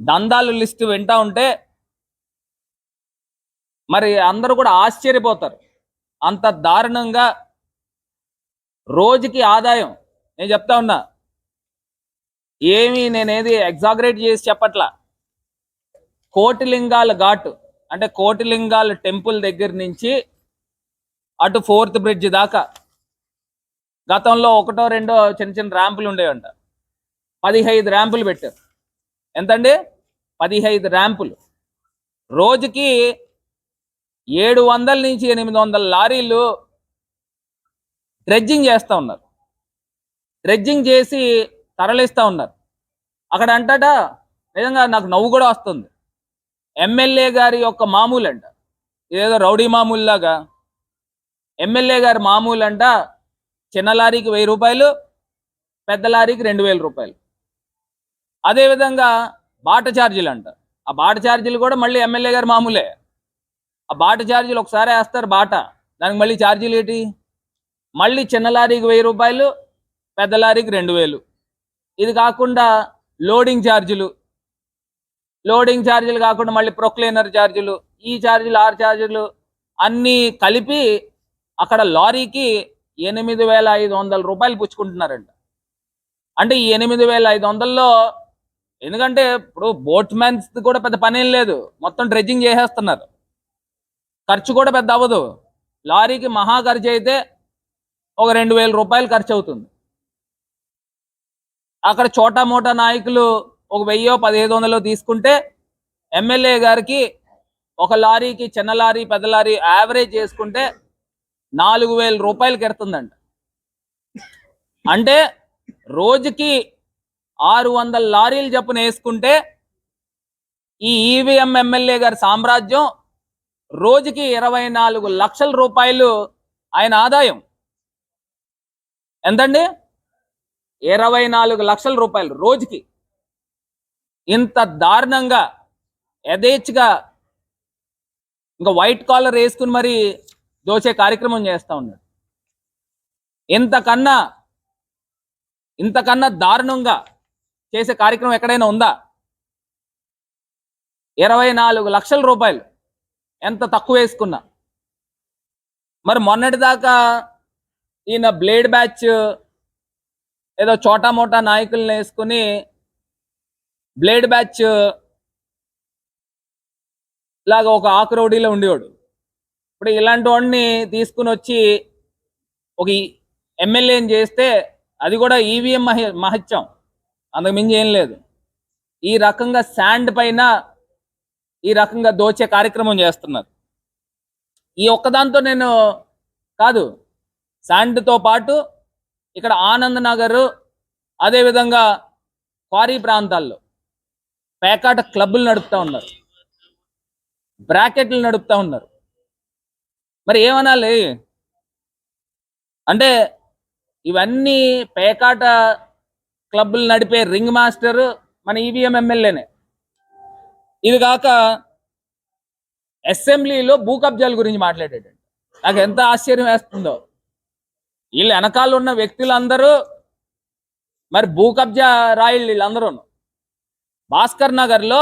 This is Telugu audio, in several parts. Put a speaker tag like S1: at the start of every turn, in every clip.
S1: దందాలు లిస్టు వింటా ఉంటే మరి అందరూ కూడా ఆశ్చర్యపోతారు. అంత దారుణంగా రోజుకి ఆదాయం. నేను చెప్తా ఉన్నా. ఏమి నేనేది ఎగ్జాగరేట్ చేసి చెప్పట్లా. కోటిలింగాల ఘాటు. అంటే కోటిలింగాల టెంపుల్ దగ్గర నుంచి అటు ఫోర్త్ బ్రిడ్జ్ దాకా. గతంలో ఒకటో రెండో చిన్న చిన్న ర్యాంపులు ఉండేవంట. పదిహైదు ర్యాంపులు పెట్టారు. ఎంతండి? పదిహైదు ర్యాంపులు రోజుకి ఏడు వందల నుంచి ఎనిమిది వందల లారీలు డ్రెడ్జింగ్ చేస్తూ ఉన్నారు. డ్రెడ్జింగ్ చేసి తరలిస్తూ ఉన్నారు. అక్కడ అంటట నిజంగా నాకు నవ్వు కూడా వస్తుంది. ఎమ్మెల్యే గారి యొక్క మామూలు అంట ఏదో రౌడీ మామూలులాగా. ఎమ్మెల్యే గారి మామూలు అంట చిన్న లారీకి వెయ్యి రూపాయలు పెద్ద లారీకి రెండు వేల రూపాయలు. అదేవిధంగా బాట ఛార్జీలు అంట ఆ బాట ఛార్జీలు కూడా మళ్ళీ ఎమ్మెల్యే గారి మామూలే. ఆ బాట ఛార్జీలు ఒకసారి వేస్తారు బాట. దానికి మళ్ళీ ఛార్జీలు ఏంటి? మళ్ళీ చిన్న లారీకి వెయ్యి రూపాయలు పెద్ద లారీకి రెండు వేలు. ఇది కాకుండా లోడింగ్ ఛార్జీలు. లోడింగ్ ఛార్జీలు కాకుండా మళ్ళీ ప్రొక్లైనర్ ఛార్జీలు ఈ ఛార్జీలు ఆరు ఛార్జీలు అన్నీ కలిపి అక్కడ లారీకి ఎనిమిది వేల ఐదు వందల రూపాయలు పుచ్చుకుంటున్నారంట. అంటే ఈ ఎనిమిది వేల ఐదు వందల్లో ఎందుకంటే ఇప్పుడు బోట్ మ్యాన్స్ కూడా పెద్ద పని ఏం లేదు. మొత్తం డ్రెడ్జింగ్ చేసేస్తున్నారు. ఖర్చు కూడా పెద్ద అవ్వదు. లారీకి మహా ఖర్చు అయితే ఒక రెండు వేల రూపాయలు ఖర్చు అవుతుంది అక్కడ చోటా మోటా నాయకులు ఒక వెయ్యో పదిహేను వందలు తీసుకుంటే ఎమ్మెల్యే గారికి ఒక లారీకి చిన్న లారీ పెద్ద లారీ యావరేజ్ చేసుకుంటే నాలుగు వేల రూపాయలు కెడుతుందంట. అంటే రోజుకి ఆరు వందల లారీలు చొప్పున వేసుకుంటే ఈ ఈవీఎం ఎమ్మెల్యే గారి సామ్రాజ్యం రోజుకి ఇరవై నాలుగు లక్షల రూపాయలు ఆయన ఆదాయం. ఎంతండి? ఇరవై నాలుగు లక్షల రూపాయలు రోజుకి. ఇంత దారుణంగా యథేచ్ఛగా ఇంకా వైట్ కాలర్ వేసుకుని మరి దోచే కార్యక్రమం చేస్తూ ఉన్నాడు. ఇంతకన్నా ఇంతకన్నా దారుణంగా చేసే కార్యక్రమం ఎక్కడైనా ఉందా? ఇరవై నాలుగు లక్షల రూపాయలు ఎంత తక్కువ వేసుకున్నా. మరి మొన్నటి దాకా ఈయన బ్లేడ్ బ్యాచ్ ఏదో చోటా మోటా నాయకుల్ని వేసుకుని బ్లేడ్ బ్యాచ్ లాగా ఒక ఆకురౌడీలో ఉండేవాడు. ఇప్పుడు ఇలాంటి వాడిని తీసుకుని వచ్చి ఒక ఎమ్మెల్యేని చేస్తే అది కూడా ఈవీఎం మహి మహత్యం. అందుకు మించి ఏం లేదు. ఈ రకంగా శాండ్ పైన ఈ రకంగా దోచే కార్యక్రమం చేస్తున్నారు. ఈ ఒక్కదాంతో నేను కాదు శాండ్తో పాటు ఇక్కడ ఆనంద్ నగర్ అదేవిధంగా క్వారీ ప్రాంతాల్లో పేకాట క్లబ్బులు నడుపుతా ఉన్నారు. బ్రాకెట్లు నడుపుతా ఉన్నారు. మరి ఏమనాలి? అంటే ఇవన్నీ పేకాట క్లబ్బులు నడిపే రింగ్ మాస్టర్ మన ఈవీఎం ఎమ్మెల్యేనే. ఇది కాక అసెంబ్లీలో భూ కబ్జాల గురించి మాట్లాడేటండి. నాకు ఎంత ఆశ్చర్యం వేస్తుందో. వీళ్ళు వెనకాల ఉన్న వ్యక్తులందరూ మరి భూ కబ్జా రాయిళ్ళు వీళ్ళందరూ భాస్కర్ నగర్లో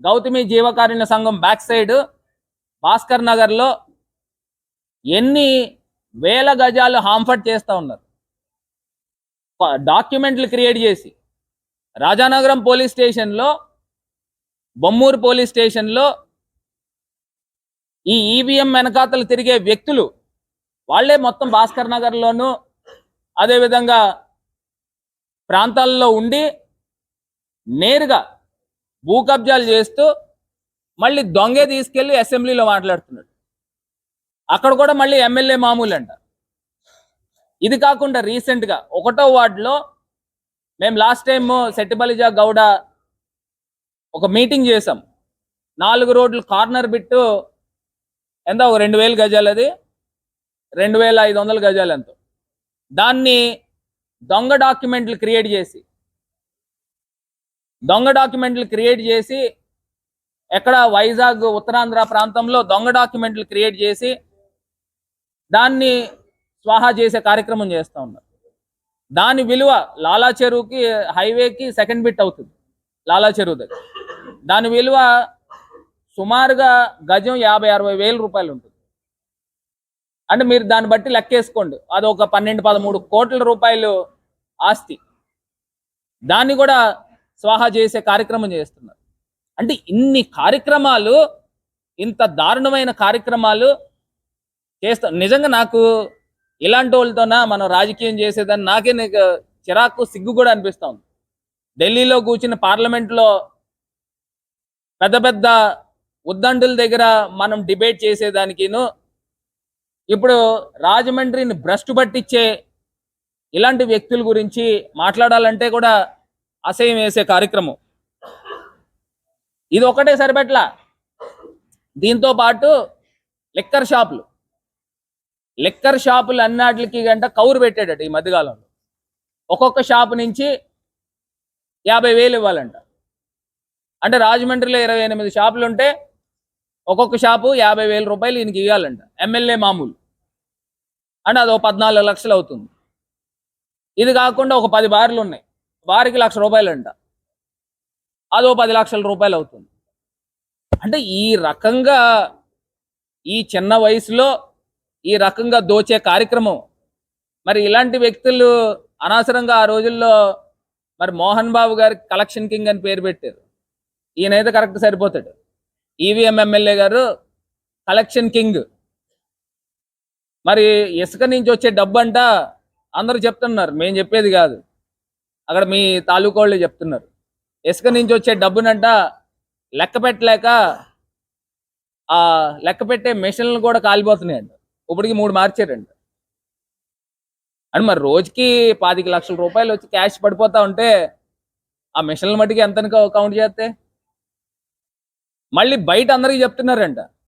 S1: గౌతమి జీవకారుణ్య సంఘం బ్యాక్ సైడ్ భాస్కర్ నగర్లో ఎన్ని వేల గజాలు హాంఫర్ట్ చేస్తూ ఉన్నారు. డాక్యుమెంట్లు క్రియేట్ చేసి రాజానగరం పోలీస్ స్టేషన్లో బొమ్మూరు పోలీస్ స్టేషన్లో ఈ ఈవీఎం వెనకాతలు తిరిగే వ్యక్తులు వాళ్ళే మొత్తం భాస్కర్ నగర్లోను అదేవిధంగా ప్రాంతాల్లో ఉండి నేరుగా భూ కబ్జాలు చేస్తూ మళ్ళీ దొంగే తీసుకెళ్ళి అసెంబ్లీలో మాట్లాడుతున్నాడు. అక్కడ కూడా మళ్ళీ ఎమ్మెల్యే మామూలు అంట ఇది కాకుండా రీసెంట్గా ఒకటో వార్డులో మేము లాస్ట్ టైం సెట్టిబలిజా గౌడ ఒక మీటింగ్ చేసాం నాలుగు రోడ్లు కార్నర్ బిట్టు ఎంత ఒక రెండు వేలు గజాలు అది రెండు వేల ఐదు వందల గజాలు ఎంతో దాన్ని దొంగ డాక్యుమెంట్లు క్రియేట్ చేసి దొంగ డాక్యుమెంట్లు క్రియేట్ చేసి ఎక్కడ వైజాగ్ ఉత్తరాంధ్ర ప్రాంతంలో దొంగ డాక్యుమెంట్లు క్రియేట్ చేసి దాన్ని స్వాహా చేసే కార్యక్రమం చేస్తూ ఉన్నారు. దాని విలువ లాలా చెరువుకి హైవేకి సెకండ్ బిట్ అవుతుంది లాలా చెరువు దగ్గర. దాని విలువ సుమారుగా గజం యాభై అరవై వేల రూపాయలు ఉంటుంది. అంటే మీరు దాన్ని బట్టి లెక్కేసుకోండి. అది ఒక పన్నెండు పదమూడు కోట్ల రూపాయలు ఆస్తి. దాన్ని కూడా స్వాహా చేసే కార్యక్రమం చేస్తున్నారు. అంటే ఇన్ని కార్యక్రమాలు ఇంత దారుణమైన కార్యక్రమాలు చేస్తా నిజంగా నాకు ఇలాంటి వాళ్ళతోనా మనం రాజకీయం చేసేదని నాకే నీకు చిరాకు సిగ్గు కూడా అనిపిస్తా ఉంది. ఢిల్లీలో కూర్చుని పార్లమెంట్లో పెద్ద పెద్ద ఉద్దండుల దగ్గర మనం డిబేట్ చేసేదానికిను ఇప్పుడు రాజమండ్రిని భ్రష్టు పట్టించే ఇలాంటి వ్యక్తుల గురించి మాట్లాడాలంటే కూడా అసహ్యం వేసే కార్యక్రమం. ఇది ఒకటే సరిపెట్లా దీంతో పాటు లిక్కర్ షాపులు. లిక్కర్ షాపులు అన్నాటికి గంట కౌరు పెట్టాడట ఈ మధ్యకాలంలో. ఒక్కొక్క షాపు నుంచి యాభై వేలు ఇవ్వాలంట. అంటే రాజమండ్రిలో ఇరవై ఎనిమిది షాపులు ఉంటే ఒక్కొక్క షాపు యాభై వేల రూపాయలు ఈయనకి ఇవ్వాలంట. ఎమ్మెల్యే మామూలు. అంటే అది ఒక పద్నాలుగు లక్షలు అవుతుంది. ఇది కాకుండా ఒక పది బార్లు ఉన్నాయి. బారికి లక్ష రూపాయలు అంట అదో పది లక్షల రూపాయలు అవుతుంది. అంటే ఈ రకంగా ఈ చిన్న వయసులో ఈ రకంగా దోచే కార్యక్రమం. మరి ఇలాంటి వ్యక్తులు అనవసరంగా ఆ రోజుల్లో మరి మోహన్ బాబు గారికి కలెక్షన్ కింగ్ అని పేరు పెట్టారు. ఈయనైతే కరెక్ట్ సరిపోతాడు. ఈవీఎం ఎమ్మెల్యే గారు కలెక్షన్ కింగ్. మరి ఇసుక నుంచి వచ్చే డబ్బు అంట అందరూ చెప్తున్నారు. మేము చెప్పేది కాదు. అక్కడ మీ తాలూకా వాళ్ళే చెప్తున్నారు. ఇసుక నుంచి వచ్చే డబ్బునంట లెక్క పెట్టలేక ఆ లెక్క పెట్టే మిషన్లు కూడా కాలిపోతున్నాయంట. ఇప్పటికి మూడు మార్చారంట. అండ్ మరి రోజుకి పాతిక లక్షల రూపాయలు వచ్చి క్యాష్ పడిపోతా ఉంటే ఆ మిషన్ల మట్టికి ఎంత కౌంట్ చేస్తే? మళ్ళీ బయట అందరికీ చెప్తున్నారంట.